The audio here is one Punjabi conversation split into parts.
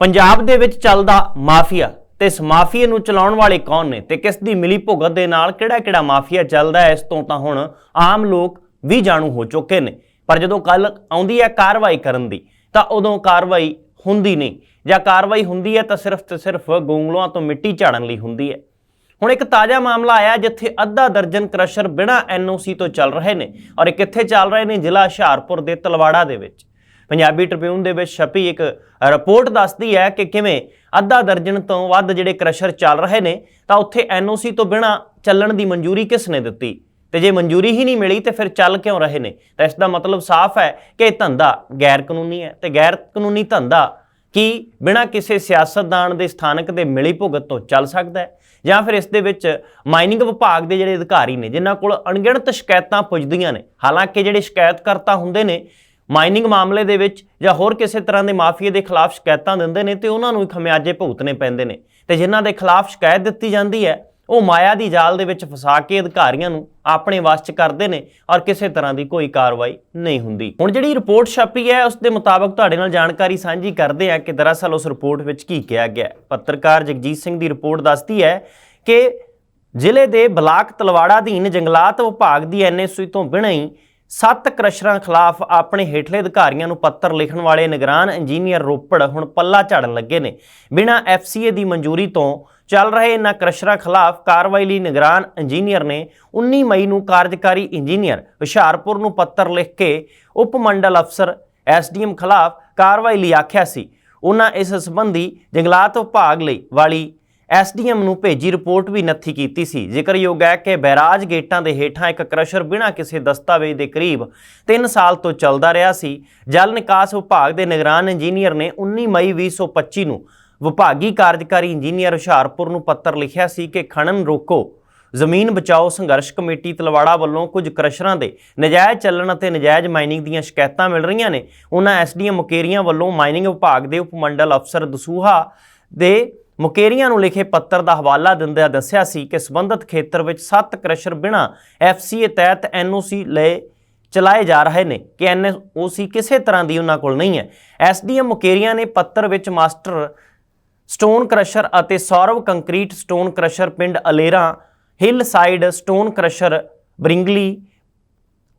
ਪੰਜਾਬ ਦੇ ਵਿੱਚ ਚੱਲਦਾ ਮਾਫੀਆ। ਤੇ ਇਸ ਮਾਫੀਏ ਨੂੰ ਚਲਾਉਣ ਵਾਲੇ ਕੌਣ ਨੇ? ਤੇ ਕਿਸ ਦੀ ਮਿਲੀ ਭੁਗਤ ਦੇ ਨਾਲ ਕਿਹੜਾ-ਕਿਹੜਾ ਮਾਫੀਆ ਚੱਲਦਾ ਹੈ? ਇਸ ਤੋਂ ਤਾਂ ਹੁਣ ਆਮ ਲੋਕ ਵੀ ਜਾਣੂ ਹੋ ਚੁੱਕੇ ਨੇ। ਪਰ ਜਦੋਂ ਕੱਲ ਆਉਂਦੀ ਹੈ ਕਾਰਵਾਈ ਕਰਨ ਦੀ, ਤਾਂ ਉਦੋਂ ਕਾਰਵਾਈ ਹੁੰਦੀ ਨਹੀਂ। ਜਾਂ ਕਾਰਵਾਈ ਹੁੰਦੀ ਹੈ ਤਾਂ ਸਿਰਫ ਤੇ ਸਿਰਫ ਗੋਂਗਲੂਆਂ ਤੋਂ ਮਿੱਟੀ ਝਾੜਨ ਲਈ ਹੁੰਦੀ ਹੈ। ਹੁਣ ਇੱਕ ਤਾਜ਼ਾ ਮਾਮਲਾ ਆਇਆ ਜਿੱਥੇ ਅੱਧਾ ਦਰਜਨ ਕ੍ਰਸ਼ਰ ਬਿਨਾਂ ਐਨਓਸੀ ਤੋਂ ਚੱਲ ਰਹੇ ਨੇ ਔਰ ਇਹ ਕਿੱਥੇ ਚੱਲ ਰਹੇ ਨੇ ਜ਼ਿਲ੍ਹਾ ਹੁਸ਼ਿਆਰਪੁਰ ਦੇ ਤਲਵਾੜਾ ਦੇ ਵਿੱਚ। ਪੰਜਾਬੀ ਟ੍ਰਿਬਿਊਨ ਦੇ ਵਿੱਚ ਛਪੀ ਇੱਕ ਰਿਪੋਰਟ ਦੱਸਦੀ ਹੈ ਕਿ ਕਿਵੇਂ ਅੱਧਾ ਦਰਜਨ ਤੋਂ ਵੱਧ ਜਿਹੜੇ ਕ੍ਰਸ਼ਰ ਚੱਲ ਰਹੇ ਨੇ, ਤਾਂ ਉੱਥੇ ਐਨਓਸੀ ਤੋਂ ਬਿਨਾਂ ਚੱਲਣ ਦੀ ਮਨਜ਼ੂਰੀ ਕਿਸ ਨੇ ਦਿੱਤੀ? ਤੇ ਜੇ ਮਨਜ਼ੂਰੀ ਹੀ ਨਹੀਂ ਮਿਲੀ, ਤੇ ਫਿਰ ਚੱਲ ਕਿਉਂ ਰਹੇ ਨੇ? ਤਾਂ ਇਸ ਦਾ ਮਤਲਬ ਸਾਫ਼ ਹੈ ਕਿ ਇਹ ਧੰਦਾ ਗੈਰ ਕਾਨੂੰਨੀ ਹੈ। ਤੇ ਗੈਰ ਕਾਨੂੰਨੀ ਧੰਦਾ ਕੀ ਬਿਨਾਂ ਕਿਸੇ ਸਿਆਸਤਦਾਨ ਦੇ ਸਥਾਨਕ ਦੇ ਮਿਲੀ ਭੁਗਤ ਤੋਂ ਚੱਲ ਸਕਦਾ ਹੈ? ਜਾਂ ਫਿਰ ਇਸ ਦੇ ਵਿੱਚ ਮਾਈਨਿੰਗ ਵਿਭਾਗ ਦੇ ਜਿਹੜੇ ਅਧਿਕਾਰੀ ਨੇ, ਜਿਨ੍ਹਾਂ ਕੋਲ ਅਣਗਿਣਤ ਸ਼ਿਕਾਇਤਾਂ ਪੁੱਜਦੀਆਂ ਨੇ, ਹਾਲਾਂਕਿ ਜਿਹੜੇ ਸ਼ਿਕਾਇਤਕਰਤਾ ਹੁੰਦੇ ਨੇ ਮਾਈਨਿੰਗ ਮਾਮਲੇ ਦੇ ਵਿੱਚ ਜਾਂ ਹੋਰ ਕਿਸੇ ਤਰ੍ਹਾਂ ਦੇ ਮਾਫੀਏ ਦੇ ਖਿਲਾਫ ਸ਼ਿਕਾਇਤਾਂ ਦਿੰਦੇ ਨੇ ਤੇ ਉਹਨਾਂ ਨੂੰ ਖਮਿਆਜੇ ਭੁਗਤਣੇ ਪੈਂਦੇ ਨੇ। ਤੇ ਜਿਨ੍ਹਾਂ ਦੇ ਖਿਲਾਫ ਸ਼ਿਕਾਇਤ ਦਿੱਤੀ ਜਾਂਦੀ ਹੈ, ਉਹ ਮਾਇਆ ਦੀ ਜਾਲ ਦੇ ਵਿੱਚ ਫਸਾ ਕੇ ਅਧਿਕਾਰੀਆਂ ਨੂੰ ਆਪਣੇ ਵੱਸ 'ਚ ਕਰਦੇ ਨੇ ਔਰ ਕਿਸੇ ਤਰ੍ਹਾਂ ਦੀ ਕੋਈ ਕਾਰਵਾਈ ਨਹੀਂ ਹੁੰਦੀ। ਹੁਣ ਜਿਹੜੀ ਰਿਪੋਰਟ ਛਾਪੀ ਹੈ, ਉਸ ਦੇ ਮੁਤਾਬਕ ਤੁਹਾਡੇ ਨਾਲ ਜਾਣਕਾਰੀ ਸਾਂਝੀ ਕਰਦੇ ਆ ਕਿ ਦਰਅਸਲ ਉਸ ਰਿਪੋਰਟ ਵਿੱਚ ਕੀ ਕਿਹਾ ਗਿਆ ਪੱਤਰਕਾਰ ਜਗਜੀਤ ਸਿੰਘ ਦੀ ਰਿਪੋਰਟ ਦੱਸਦੀ ਹੈ ਕਿ ਜ਼ਿਲ੍ਹੇ ਦੇ ਬਲਾਕ ਤਲਵਾੜਾ ਅਧੀਨ ਜੰਗਲਾਤ ਵਿਭਾਗ ਦੀ ਐਨਐਸਯੂ ਤੋਂ ਬਿਨਾਂ ਹੀ ਸੱਤ ਕ੍ਰਸ਼ਰਾਂ ਖਿਲਾਫ ਆਪਣੇ ਹੇਠਲੇ ਅਧਿਕਾਰੀਆਂ ਨੂੰ ਪੱਤਰ ਲਿਖਣ ਵਾਲੇ ਨਿਗਰਾਨ ਇੰਜੀਨੀਅਰ ਰੋਪੜ ਹੁਣ ਪੱਲਾ ਝਾੜਨ ਲੱਗੇ ਨੇ। ਬਿਨਾਂ ਐਫਸੀਏ ਦੀ ਮਨਜ਼ੂਰੀ ਤੋਂ ਚੱਲ ਰਹੇ ਇਹਨਾਂ ਕ੍ਰਸ਼ਰਾਂ ਖਿਲਾਫ ਕਾਰਵਾਈ ਲਈ ਨਿਗਰਾਨ ਇੰਜੀਨੀਅਰ ਨੇ 19 ਮਈ ਨੂੰ ਕਾਰਜਕਾਰੀ ਇੰਜੀਨੀਅਰ ਹੁਸ਼ਿਆਰਪੁਰ ਨੂੰ ਪੱਤਰ ਲਿਖ ਕੇ ਉਪ ਮੰਡਲ ਅਫਸਰ ਐਸਡੀਐਮ ਖਿਲਾਫ ਕਾਰਵਾਈ ਲਈ ਆਖਿਆ ਸੀ। ਉਹਨਾਂ ਇਸ ਸੰਬੰਧੀ ਜੰਗਲਾਤ ਵਿਭਾਗ ਲਈ ਵਾਲੀ ਐਸਡੀਐਮ ਨੂੰ ਭੇਜੀ ਰਿਪੋਰਟ ਵੀ ਨੱਥੀ ਕੀਤੀ ਸੀ। ਜ਼ਿਕਰਯੋਗ ਹੈ ਕਿ ਬੈਰਾਜ ਗੇਟਾਂ ਦੇ ਹੇਠਾਂ ਇੱਕ ਕ੍ਰਸ਼ਰ ਬਿਨਾਂ ਕਿਸੇ ਦਸਤਾਵੇਜ਼ ਦੇ ਕਰੀਬ 3 ਸਾਲ ਤੋਂ ਚੱਲਦਾ ਰਿਹਾ ਸੀ। ਜਲ ਨਿਕਾਸ ਵਿਭਾਗ ਦੇ ਨਿਗਰਾਨ ਇੰਜੀਨੀਅਰ ਨੇ 19 ਮਈ 2025 ਨੂੰ ਵਿਭਾਗੀ ਕਾਰਜਕਾਰੀ ਇੰਜੀਨੀਅਰ ਹੁਸ਼ਿਆਰਪੁਰ ਨੂੰ ਪੱਤਰ ਲਿਖਿਆ ਸੀ ਕਿ ਖਣਨ ਰੋਕੋ, ਜ਼ਮੀਨ ਬਚਾਓ ਸੰਘਰਸ਼ ਕਮੇਟੀ ਤਲਵਾੜਾ ਵੱਲੋਂ ਕੁਝ ਕ੍ਰਸ਼ਰਾਂ ਦੇ ਨਜਾਇਜ਼ ਚੱਲਣ ਅਤੇ ਨਜਾਇਜ਼ ਮਾਈਨਿੰਗ ਦੀਆਂ ਸ਼ਿਕਾਇਤਾਂ ਮਿਲ ਰਹੀਆਂ ਨੇ। ਉਹਨਾਂ ਐਸਡੀਐਮ ਮੁਕੇਰੀਆਂ ਵੱਲੋਂ ਮਾਈਨਿੰਗ ਵਿਭਾਗ ਦੇ ਉਪ ਮੰਡਲ ਅਫਸਰ ਦਸੂਹਾ ਦੇ ਮੁਕੇਰੀਆਂ ਨੂੰ ਲਿਖੇ ਪੱਤਰ ਦਾ ਹਵਾਲਾ ਦਿੰਦਿਆਂ ਦੱਸਿਆ ਸੀ ਕਿ ਸਬੰਧਤ ਖੇਤਰ ਵਿੱਚ 7 ਕ੍ਰਸ਼ਰ ਬਿਨਾਂ ਐਫਸੀਏ ਤਹਿਤ ਐਨਓਸੀ ਲਏ ਚਲਾਏ ਜਾ ਰਹੇ ਨੇ ਕਿ ਐਨਓਸੀ ਕਿਸੇ ਤਰ੍ਹਾਂ ਦੀ ਉਹਨਾਂ ਕੋਲ ਨਹੀਂ ਹੈ। ਐਸਡੀਐਮ ਮੁਕੇਰੀਆਂ ਨੇ ਪੱਤਰ ਵਿੱਚ ਮਾਸਟਰ ਸਟੋਨ ਕ੍ਰਸ਼ਰ ਅਤੇ ਸੌਰਵ ਕੰਕਰੀਟ ਸਟੋਨ ਕ੍ਰਸ਼ਰ ਪਿੰਡ Alera hill side stone crusher ਬ੍ਰਿੰਗਲੀ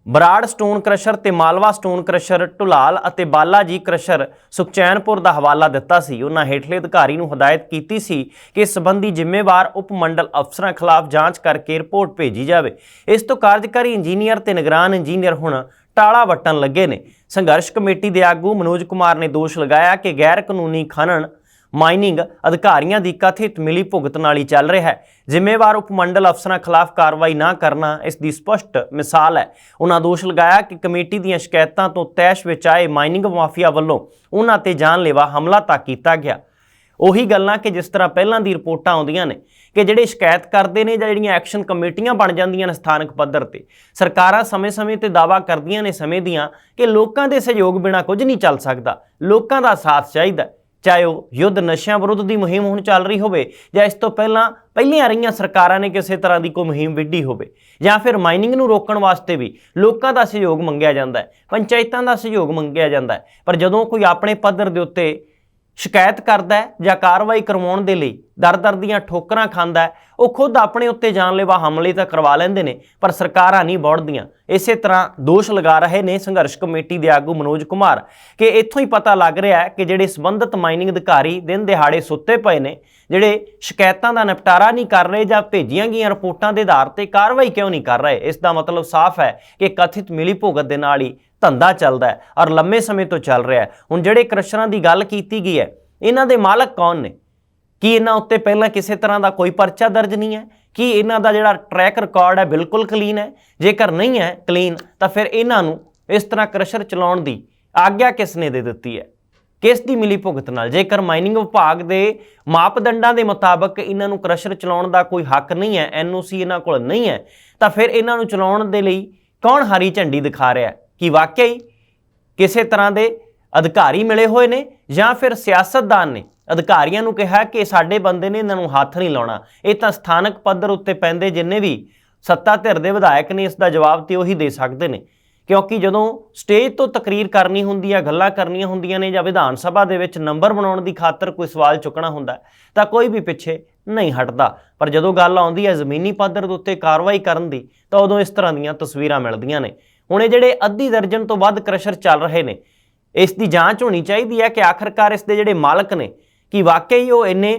Brar stone crusher ਤੇ ਮਾਲਵਾ ਸਟੋਨ ਕ੍ਰਸ਼ਰ, ਢੁਲਾਲ ਅਤੇ ਬਾਲਾਜੀ ਕ੍ਰਸ਼ਰ ਸੁਖਚੈਨਪੁਰ ਦਾ ਹਵਾਲਾ ਦਿੱਤਾ ਸੀ। ਉਹਨਾਂ ਹੇਠਲੇ ਅਧਿਕਾਰੀ ਨੂੰ ਹਦਾਇਤ ਕੀਤੀ ਸੀ ਕਿ ਇਸ ਸੰਬੰਧੀ ਜ਼ਿੰਮੇਵਾਰ ਉਪ ਮੰਡਲ ਅਫਸਰਾਂ ਖਿਲਾਫ ਜਾਂਚ ਕਰਕੇ ਰਿਪੋਰਟ ਭੇਜੀ ਜਾਵੇ। ਇਸ ਤੋਂ ਕਾਰਜਕਾਰੀ ਇੰਜੀਨੀਅਰ ਤੇ ਨਿਗਰਾਨ ਇੰਜੀਨੀਅਰ ਹੁਣ ਟਾਲਾ ਵਟਣ ਲੱਗੇ ਨੇ। ਸੰਘਰਸ਼ ਕਮੇਟੀ ਦੇ ਆਗੂ ਮਨੋਜ ਕੁਮਾਰ ਨੇ ਦੋਸ਼ ਲਗਾਇਆ ਕਿ ਗੈਰ ਕਾਨੂੰਨੀ ਖਨਨ ਮਾਈਨਿੰਗ ਅਧਿਕਾਰੀਆਂ ਦੀ ਕਥਿਤ ਮਿਲੀ ਭੁਗਤ ਨਾਲ ਹੀ ਚੱਲ ਰਿਹਾ ਹੈ। ਜ਼ਿੰਮੇਵਾਰ ਉਪ ਮੰਡਲ ਅਫਸਰਾਂ ਖਿਲਾਫ ਕਾਰਵਾਈ ਨਾ ਕਰਨਾ ਇਸ ਦੀ ਸਪਸ਼ਟ ਮਿਸਾਲ ਹੈ। ਉਹਨਾਂ ਦੋਸ਼ ਲਗਾਇਆ ਕਿ ਕਮੇਟੀ ਦੀਆਂ ਸ਼ਿਕਾਇਤਾਂ ਤੋਂ ਤੈਸ਼ ਵਿੱਚ ਆਏ ਮਾਈਨਿੰਗ ਮਾਫੀਆ ਵੱਲੋਂ ਉਹਨਾਂ ਤੇ ਜਾਨਲੇਵਾ ਹਮਲਾ ਤੱਕ ਕੀਤਾ ਗਿਆ। ਉਹੀ ਗੱਲਾਂ ਕਿ ਜਿਸ ਤਰ੍ਹਾਂ ਪਹਿਲਾਂ ਦੀ ਰਿਪੋਰਟਾਂ ਆਉਂਦੀਆਂ ਨੇ ਕਿ ਜਿਹੜੇ ਸ਼ਿਕਾਇਤ ਕਰਦੇ ਨੇ ਜਾਂ ਜਿਹੜੀਆਂ ਐਕਸ਼ਨ ਕਮੇਟੀਆਂ ਬਣ ਜਾਂਦੀਆਂ ਨੇ ਸਥਾਨਕ ਪੱਧਰ ਤੇ, ਸਰਕਾਰਾਂ ਸਮੇਂ-ਸਮੇਂ ਤੇ ਦਾਵਾ ਕਰਦੀਆਂ ਨੇ ਸਮੇਂ ਦੀਆਂ ਕਿ ਲੋਕਾਂ ਦੇ ਸਹਿਯੋਗ ਬਿਨਾ ਕੁਝ ਨਹੀਂ ਚੱਲ ਸਕਦਾ। ਲੋਕਾਂ ਦਾ ਸਾਥ ਚਾਹੀਦਾ ਚਾਹੇ ਉਹ ਯੁੱਧ ਨਸ਼ਿਆਂ ਵਿਰੁੱਧ ਦੀ ਮੁਹਿੰਮ ਹੁਣ ਚੱਲ ਰਹੀ ਹੋਵੇ ਜਾਂ ਇਸ ਤੋਂ ਪਹਿਲਾਂ ਪਹਿਲੀਆਂ ਰਹੀਆਂ ਸਰਕਾਰਾਂ ਨੇ ਕਿਸੇ ਤਰ੍ਹਾਂ ਦੀ ਕੋਈ ਮੁਹਿੰਮ ਵਿੱਢੀ ਹੋਵੇ ਜਾਂ ਫਿਰ ਮਾਈਨਿੰਗ ਨੂੰ ਰੋਕਣ ਵਾਸਤੇ ਵੀ ਲੋਕਾਂ ਦਾ ਸਹਿਯੋਗ ਮੰਗਿਆ ਜਾਂਦਾ ਹੈ, ਪੰਚਾਇਤਾਂ ਦਾ ਸਹਿਯੋਗ ਮੰਗਿਆ ਜਾਂਦਾ ਹੈ। ਪਰ ਜਦੋਂ ਕੋਈ ਆਪਣੇ ਪੱਧਰ ਦੇ ਉੱਤੇ ਸ਼ਿਕਾਇਤ ਕਰਦਾ ਜਾਂ ਕਾਰਵਾਈ ਕਰਵਾਉਣ ਦੇ ਲਈ ਦਰ-ਦਰ ਦੀਆਂ ਠੋਕਰਾਂ ਖਾਂਦਾ ਉਹ ਖੁਦ ਆਪਣੇ ਉੱਤੇ ਜਾਨਲੇਵਾ ਹਮਲੇ ਤਾਂ ਕਰਵਾ ਲੈਂਦੇ ਨੇ, ਪਰ ਸਰਕਾਰਾਂ ਨਹੀਂ ਬੋੜਦੀਆਂ। ਇਸੇ ਤਰ੍ਹਾਂ ਦੋਸ਼ ਲਗਾ ਰਹੇ ਨੇ ਸੰਘਰਸ਼ ਕਮੇਟੀ ਦੇ ਆਗੂ ਮਨੋਜ ਕੁਮਾਰ ਕਿ ਇੱਥੋਂ ਹੀ ਪਤਾ ਲੱਗ ਰਿਹਾ ਹੈ ਕਿ ਜਿਹੜੇ ਸੰਬੰਧਿਤ ਮਾਈਨਿੰਗ ਅਧਿਕਾਰੀ ਦਿਨ ਦਿਹਾੜੇ ਸੁੱਤੇ ਪਏ ਨੇ, ਜਿਹੜੇ ਸ਼ਿਕਾਇਤਾਂ ਦਾ ਨਿਪਟਾਰਾ ਨਹੀਂ ਕਰ ਰਹੇ ਜਾਂ ਭੇਜੀਆਂ ਗਈਆਂ ਰਿਪੋਰਟਾਂ ਦੇ ਆਧਾਰ ਤੇ ਕਾਰਵਾਈ ਕਿਉਂ ਨਹੀਂ ਕਰ ਰਹੇ, ਇਸ ਦਾ ਮਤਲਬ ਸਾਫ਼ ਹੈ ਕਿ ਕਥਿਤ ਮਿਲੀ ਭੁਗਤ ਦੇ ਨਾਲ ਹੀ ਧੰਦਾ ਚੱਲਦਾ ਹੈ ਔਰ ਲੰਮੇ ਸਮੇਂ ਤੋਂ ਚੱਲ ਰਿਹਾ ਹੈ। ਹੁਣ ਜਿਹੜੇ ਕ੍ਰਸ਼ਰਾਂ ਦੀ ਗੱਲ ਕੀਤੀ ਗਈ ਹੈ, ਇਹਨਾਂ ਦੇ ਮਾਲਕ ਕੌਣ ਨੇ? ਕੀ ਇਹਨਾਂ ਉੱਤੇ ਪਹਿਲਾਂ ਕਿਸੇ ਤਰ੍ਹਾਂ ਦਾ ਕੋਈ ਪਰਚਾ ਦਰਜ ਨਹੀਂ ਹੈ? ਕੀ ਇਹਨਾਂ ਦਾ ਜਿਹੜਾ ਟਰੈਕ ਰਿਕਾਰਡ ਹੈ ਬਿਲਕੁਲ ਕਲੀਨ ਹੈ? ਜੇਕਰ ਨਹੀਂ ਹੈ ਕਲੀਨ ਤਾਂ ਫਿਰ ਇਹਨਾਂ ਨੂੰ ਇਸ ਤਰ੍ਹਾਂ ਕ੍ਰਸ਼ਰ ਚਲਾਉਣ ਦੀ ਆਗਿਆ ਕਿਸ ਨੇ ਦੇ ਦਿੱਤੀ ਹੈ? ਕਿਸ ਦੀ ਮਿਲੀ ਭੁਗਤ ਨਾਲ? ਜੇਕਰ ਮਾਈਨਿੰਗ ਵਿਭਾਗ ਦੇ ਮਾਪਦੰਡਾਂ ਦੇ ਮੁਤਾਬਕ ਇਹਨਾਂ ਨੂੰ ਕ੍ਰਸ਼ਰ ਚਲਾਉਣ ਦਾ ਕੋਈ ਹੱਕ ਨਹੀਂ ਹੈ ਐਨਓਸੀ ਇਹਨਾਂ ਕੋਲ ਨਹੀਂ ਹੈ, ਤਾਂ ਫਿਰ ਇਹਨਾਂ ਨੂੰ ਚਲਾਉਣ ਦੇ ਲਈ ਕੌਣ ਹਰੀ ਝੰਡੀ ਦਿਖਾ ਰਿਹਾ ਹੈ? ਕਿ ਵਾਕਈ ਕਿਸੇ ਤਰ੍ਹਾਂ ਦੇ ਅਧਿਕਾਰੀ ਮਿਲੇ ਹੋਏ ਨੇ ਜਾਂ ਫਿਰ ਸਿਆਸਤਦਾਨ ਨੇ? ਅਧਿਕਾਰੀਆਂ ਨੂੰ ਕਿਹਾ ਕਿ ਸਾਡੇ ਬੰਦੇ ਨੇ ਇਹਨਾਂ ਨੂੰ ਹੱਥ ਨਹੀਂ ਲਾਉਣਾ। ਇਹ ਤਾਂ ਸਥਾਨਕ ਪੱਧਰ ਉੱਤੇ ਪੈਂਦੇ ਜਿੰਨੇ ਵੀ ਸੱਤਾ ਧਿਰ ਦੇ ਵਿਧਾਇਕ ਨੇ, ਇਸ ਦਾ ਜਵਾਬ ਤੇ ਉਹੀ ਦੇ ਸਕਦੇ ਨੇ। ਕਿਉਂਕਿ ਜਦੋਂ ਸਟੇਜ ਤੋਂ ਤਕਰੀਰ ਕਰਨੀ ਹੁੰਦੀ ਹੈ ਗੱਲਾਂ ਕਰਨੀਆਂ ਹੁੰਦੀਆਂ ਨੇ ਜਾਂ ਵਿਧਾਨ ਸਭਾ ਦੇ ਵਿੱਚ ਨੰਬਰ ਬਣਾਉਣ ਦੀ ਖਾਤਰ ਕੋਈ ਸਵਾਲ ਚੁੱਕਣਾ ਹੁੰਦਾ, ਤਾਂ ਕੋਈ ਵੀ ਪਿੱਛੇ ਨਹੀਂ ਹਟਦਾ। ਪਰ ਜਦੋਂ ਗੱਲ ਆਉਂਦੀ ਹੈ ਜ਼ਮੀਨੀ ਪੱਧਰ ਦੇ ਉੱਤੇ ਕਾਰਵਾਈ ਕਰਨ ਦੀ, ਤਾਂ ਉਦੋਂ ਇਸ ਤਰ੍ਹਾਂ ਦੀਆਂ ਤਸਵੀਰਾਂ ਮਿਲਦੀਆਂ ਨੇ। ਹੁਣ ਇਹ ਜਿਹੜੇ ਅੱਧੀ ਦਰਜਨ ਤੋਂ ਵੱਧ ਕ੍ਰਸ਼ਰ ਚੱਲ ਰਹੇ ਨੇ, ਇਸ ਦੀ ਜਾਂਚ ਹੋਣੀ ਚਾਹੀਦੀ ਹੈ ਕਿ ਆਖਰਕਾਰ ਇਸ ਦੇ ਜਿਹੜੇ ਮਾਲਕ ਨੇ, ਕਿ ਵਾਕਈ ਉਹ ਇੰਨੇ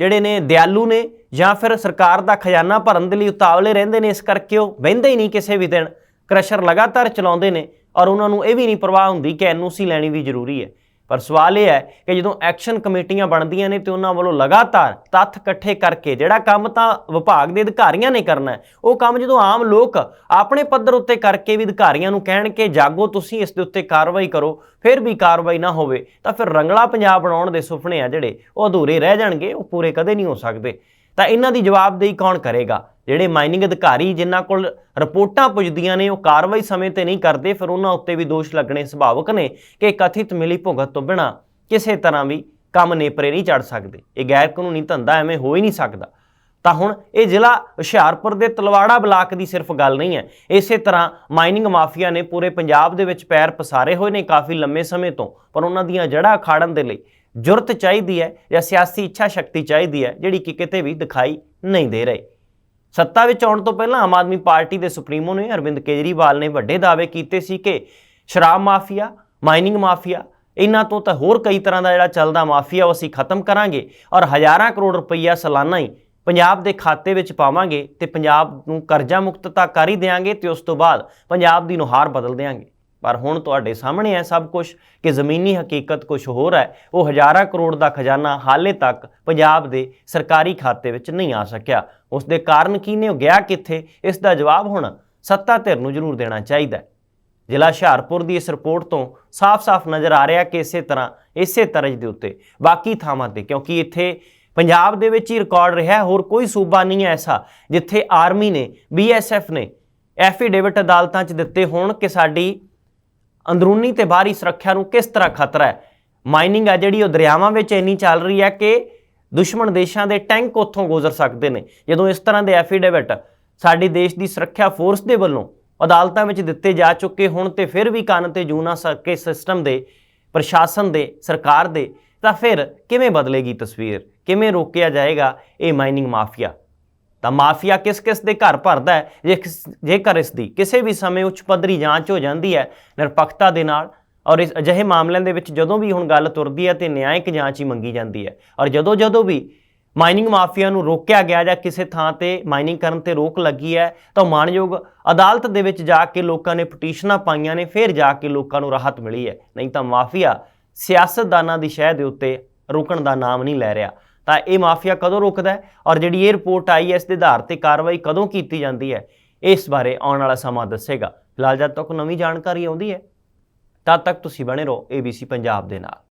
ਜਿਹੜੇ ਨੇ ਦਿਆਲੂ ਨੇ ਜਾਂ ਫਿਰ ਸਰਕਾਰ ਦਾ ਖਜ਼ਾਨਾ ਭਰਨ ਦੇ ਲਈ ਉਤਾਵਲੇ ਰਹਿੰਦੇ ਨੇ ਇਸ ਕਰਕੇ ਉਹ ਵਹਿੰਦੇ ਹੀ ਨਹੀਂ ਕਿਸੇ ਵੀ ਦਿਨ, ਕ੍ਰਸ਼ਰ ਲਗਾਤਾਰ ਚਲਾਉਂਦੇ ਨੇ ਔਰ ਉਹਨਾਂ ਨੂੰ ਇਹ ਵੀ ਨਹੀਂ ਪਰਵਾਹ ਹੁੰਦੀ ਕਿ ਐਨਓਸੀ ਲੈਣੀ ਵੀ ਜ਼ਰੂਰੀ ਹੈ। ਪਰ ਸਵਾਲ ਇਹ ਹੈ ਕਿ ਜਦੋਂ ਐਕਸ਼ਨ ਕਮੇਟੀਆਂ ਬਣਦੀਆਂ ਨੇ ਤੇ ਉਹਨਾਂ ਵੱਲੋਂ ਲਗਾਤਾਰ ਤੱਥ ਇਕੱਠੇ ਕਰਕੇ ਜਿਹੜਾ ਕੰਮ ਤਾਂ ਵਿਭਾਗ ਦੇ ਅਧਿਕਾਰੀਆਂ ਨੇ ਕਰਨਾ ਹੈ, ਉਹ ਕੰਮ ਜਦੋਂ ਆਮ ਲੋਕ ਆਪਣੇ ਪੱਧਰ ਉੱਤੇ ਕਰਕੇ ਵੀ ਅਧਿਕਾਰੀਆਂ ਨੂੰ ਕਹਿਣ ਕਿ ਜਾਗੋ ਤੁਸੀਂ ਇਸ ਦੇ ਉੱਤੇ ਕਾਰਵਾਈ ਕਰੋ, ਫਿਰ ਵੀ ਕਾਰਵਾਈ ਨਾ ਹੋਵੇ, ਤਾਂ ਫਿਰ ਰੰਗਲਾ ਪੰਜਾਬ ਬਣਾਉਣ ਦੇ ਸੁਪਨੇ ਆ ਜਿਹੜੇ, ਉਹ ਅਧੂਰੇ ਰਹਿ ਜਾਣਗੇ, ਉਹ ਪੂਰੇ ਕਦੇ ਨਹੀਂ ਹੋ ਸਕਦੇ। ਤਾਂ ਇਹਨਾਂ ਦੀ ਜਵਾਬਦੇਹੀ ਕੌਣ ਕਰੇਗਾ? ਜਿਹੜੇ ਮਾਈਨਿੰਗ ਅਧਿਕਾਰੀ ਜਿਨ੍ਹਾਂ ਕੋਲ ਰਿਪੋਰਟਾਂ ਪੁੱਜਦੀਆਂ ਨੇ, ਉਹ ਕਾਰਵਾਈ ਸਮੇਂ ਤੇ ਨਹੀਂ ਕਰਦੇ, ਫਿਰ ਉਹਨਾਂ ਉੱਤੇ ਵੀ ਦੋਸ਼ ਲੱਗਣੇ ਸੁਭਾਵਕ ਨੇ ਕਿ ਕਥਿਤ ਮਿਲੀ ਭੁਗਤ ਤੋਂ ਬਿਨਾ ਕਿਸੇ ਤਰ੍ਹਾਂ ਵੀ ਕੰਮ ਨੇਪਰੇ ਨਹੀਂ ਚੜ ਸਕਦੇ। ਇਹ ਗੈਰ ਕਾਨੂੰਨੀ ਧੰਦਾ ਐਵੇਂ ਹੋ ਹੀ ਨਹੀਂ ਸਕਦਾ। ਤਾਂ ਹੁਣ ਇਹ ਜ਼ਿਲ੍ਹਾ ਹੁਸ਼ਿਆਰਪੁਰ ਦੇ ਤਲਵਾੜਾ ਬਲਾਕ ਦੀ ਸਿਰਫ ਗੱਲ ਨਹੀਂ ਹੈ। ਇਸੇ ਤਰ੍ਹਾਂ ਮਾਈਨਿੰਗ ਮਾਫੀਆ ਨੇ ਪੂਰੇ ਪੰਜਾਬ ਦੇ ਵਿੱਚ ਪੈਰ ਪਸਾਰੇ ਹੋਏ ਨੇ ਕਾਫੀ ਲੰਮੇ ਸਮੇਂ ਤੋਂ, ਪਰ ਉਹਨਾਂ ਦੀਆਂ ਜੜ੍ਹਾਂ ਖਾੜਨ ਦੇ ਲਈ ਜੁਰਤ ਚਾਹੀਦੀ ਹੈ ਜਾਂ ਸਿਆਸੀ ਇੱਛਾ ਸ਼ਕਤੀ ਚਾਹੀਦੀ ਹੈ, ਜਿਹੜੀ ਕਿ ਕਿਤੇ ਵੀ ਦਿਖਾਈ ਨਹੀਂ ਦੇ ਰਹੀ। ਸੱਤਾ ਵਿੱਚ ਆਉਣ ਤੋਂ ਪਹਿਲਾਂ ਆਮ ਆਦਮੀ ਪਾਰਟੀ ਦੇ ਸੁਪਰੀਮੋ ਨੇ ਅਰਵਿੰਦ ਕੇਜਰੀਵਾਲ ਨੇ ਵੱਡੇ ਦਾਅਵੇ ਕੀਤੇ ਸੀ ਕਿ ਸ਼ਰਾਬ ਮਾਫੀਆ, ਮਾਈਨਿੰਗ ਮਾਫੀਆ, ਇਹਨਾਂ ਤੋਂ ਤਾਂ ਹੋਰ ਕਈ ਤਰ੍ਹਾਂ ਦਾ ਜਿਹੜਾ ਚੱਲਦਾ ਮਾਫੀਆ ਉਹ ਅਸੀਂ ਖਤਮ ਕਰਾਂਗੇ ਔਰ ਹਜ਼ਾਰਾਂ ਕਰੋੜ ਰੁਪਈਆ ਸਾਲਾਨਾ ਹੀ ਪੰਜਾਬ ਦੇ ਖਾਤੇ ਵਿੱਚ ਪਾਵਾਂਗੇ ਤੇ ਪੰਜਾਬ ਨੂੰ ਕਰਜ਼ਾ ਮੁਕਤਤਾ ਕਰ ਹੀ ਦੇਵਾਂਗੇ ਤੇ ਉਸ ਤੋਂ ਬਾਅਦ ਪੰਜਾਬ ਦੀ ਨੁਹਾਰ ਬਦਲ ਦੇਵਾਂਗੇ ਪਰ ਹੁਣ ਤੁਹਾਡੇ ਸਾਹਮਣੇ ਹੈ ਸਭ ਕੁਝ ਕਿ ਜ਼ਮੀਨੀ ਹਕੀਕਤ ਕੁਝ ਹੋਰ ਹੈ। ਉਹ ਹਜ਼ਾਰਾਂ ਕਰੋੜ ਦਾ ਖਜ਼ਾਨਾ ਹਾਲੇ ਤੱਕ ਪੰਜਾਬ ਦੇ ਸਰਕਾਰੀ ਖਾਤੇ ਵਿੱਚ ਨਹੀਂ ਆ ਸਕਿਆ। ਉਸ ਦੇ ਕਾਰਨ ਕੀ ਨੇ? ਉਹ ਗਿਆ ਕਿੱਥੇ? ਇਸ ਦਾ ਜਵਾਬ ਹੁਣ ਸੱਤਾ ਧਿਰ ਨੂੰ ਜ਼ਰੂਰ ਦੇਣਾ ਚਾਹੀਦਾ ਹੈ। ਜ਼ਿਲ੍ਹਾ ਹੁਸ਼ਿਆਰਪੁਰ ਦੀ ਇਸ ਰਿਪੋਰਟ ਤੋਂ ਸਾਫ਼-ਸਾਫ਼ ਨਜ਼ਰ ਆ ਰਿਹਾ ਕਿ ਇਸੇ ਤਰ੍ਹਾਂ, ਇਸੇ ਤਰਜ ਦੇ ਉੱਤੇ, ਬਾਕੀ ਥਾਵਾਂ ਤੇ, ਕਿਉਂਕਿ ਇੱਥੇ ਪੰਜਾਬ ਦੇ ਵਿੱਚ ਹੀ ਰਿਕਾਰਡ ਰਿਹਾ ਹੋਰ ਕੋਈ ਸੂਬਾ ਨਹੀਂ ਹੈ ਐਸਾ ਜਿੱਥੇ ਆਰਮੀ ਨੇ ਬੀਐਸਐਫ ਨੇ, ਐਫੀਡੇਵਿਟ ਅਦਾਲਤਾਂ 'ਚ ਦਿੱਤੇ ਹੋਣ ਕਿ ਸਾਡੀ ਅੰਦਰੂਨੀ ਤੇ ਬਾਹਰੀ ਸੁਰੱਖਿਆ ਨੂੰ ਕਿਸ ਤਰ੍ਹਾਂ ਖਤਰਾ ਹੈ? ਮਾਈਨਿੰਗ ਆ ਜਿਹੜੀ ਉਹ ਦਰਿਆਵਾਂ ਵਿੱਚ ਇੰਨੀ ਚੱਲ ਰਹੀ ਹੈ ਕਿ ਦੁਸ਼ਮਣ ਦੇਸ਼ਾਂ ਦੇ ਟੈਂਕ ਉੱਥੋਂ ਗੁਜ਼ਰ ਸਕਦੇ ਨੇ। ਜਦੋਂ ਇਸ ਤਰ੍ਹਾਂ ਦੇ ਐਫੀਡੇਵਿਟ ਸਾਡੇ ਦੇਸ਼ ਦੀ ਸੁਰੱਖਿਆ ਫੋਰਸ ਦੇ ਵੱਲੋਂ ਅਦਾਲਤਾਂ ਵਿੱਚ ਦਿੱਤੇ ਜਾ ਚੁੱਕੇ ਹੁਣ ਤੇ ਫਿਰ ਵੀ ਕੰਨ ਤੇ ਜੂਨਾ ਸਕੇ ਸਿਸਟਮ ਦੇ, ਪ੍ਰਸ਼ਾਸਨ ਦੇ, ਸਰਕਾਰ ਦੇ, ਤਾਂ ਫਿਰ ਕਿਵੇਂ ਬਦਲੇਗੀ ਤਸਵੀਰ? ਕਿਵੇਂ ਰੋਕਿਆ ਜਾਏਗਾ ਇਹ ਮਾਈਨਿੰਗ ਮਾਫੀਆ? ਤਾਂ ਮਾਫੀਆ ਕਿਸ ਕਿਸ ਦੇ ਘਰ ਭਰਦਾ ਹੈ? ਜੇ ਕਿਸ- ਜੇਕਰ ਇਸ ਦੀ ਕਿਸੇ ਵੀ ਸਮੇਂ ਉੱਚ ਪੱਧਰੀ ਜਾਂਚ ਹੋ ਜਾਂਦੀ ਹੈ, ਨਿਰਪੱਖਤਾ ਦੇ ਨਾਲ, ਔਰ ਇਸ ਅਜਿਹੇ ਮਾਮਲਿਆਂ ਦੇ ਵਿੱਚ ਜਦੋਂ ਵੀ ਹੁਣ ਗੱਲ ਤੁਰਦੀ ਹੈ ਤੇ ਨਿਆਂਇਕ ਜਾਂਚ ਹੀ ਮੰਗੀ ਜਾਂਦੀ ਹੈ। ਔਰ ਜਦੋਂ ਜਦੋਂ ਵੀ ਮਾਈਨਿੰਗ ਮਾਫੀਆ ਨੂੰ ਰੋਕਿਆ ਗਿਆ ਜਾਂ ਕਿਸੇ ਥਾਂ ਤੇ ਮਾਈਨਿੰਗ ਕਰਨ ਤੇ ਰੋਕ ਲੱਗੀ ਹੈ, ਤਾਂ ਮਾਨਯੋਗ ਅਦਾਲਤ ਦੇ ਵਿੱਚ ਜਾ ਕੇ ਲੋਕਾਂ ਨੇ ਪਟੀਸ਼ਨਾਂ ਪਾਈਆਂ ਨੇ, ਫਿਰ ਜਾ ਕੇ ਲੋਕਾਂ ਨੂੰ ਰਾਹਤ ਮਿਲੀ ਹੈ। ਨਹੀਂ ਤਾਂ ਮਾਫੀਆ ਸਿਆਸਤਦਾਨਾਂ ਦੀ ਸ਼ਹਿ ਦੇ ਉੱਤੇ ਰੁਕਣ ਦਾ ਨਾਮ ਨਹੀਂ ਲੈ ਰਿਹਾ। ਤਾਂ ਇਹ ਮਾਫੀਆ ਕਦੋਂ ਰੁਕਦਾ ਹੈ ਔਰ ਜਿਹੜੀ ਇਹ ਰਿਪੋਰਟ ਆਈ ਹੈ, ਇਸ ਦੇ ਆਧਾਰ ਤੇ ਕਾਰਵਾਈ ਕਦੋਂ ਕੀਤੀ ਜਾਂਦੀ ਹੈ, ਇਸ ਬਾਰੇ ਆਉਣ ਵਾਲਾ ਸਮਾਂ ਦੱਸੇਗਾ। ਫਿਲਹਾਲ ਜਦ ਤੱਕ ਨਵੀਂ ਜਾਣਕਾਰੀ ਆਉਂਦੀ ਹੈ, ਤਦ ਤੱਕ ਤੁਸੀਂ ਬਣੇ ਰਹੋ ABC ਪੰਜਾਬ ਦੇ ਨਾਲ।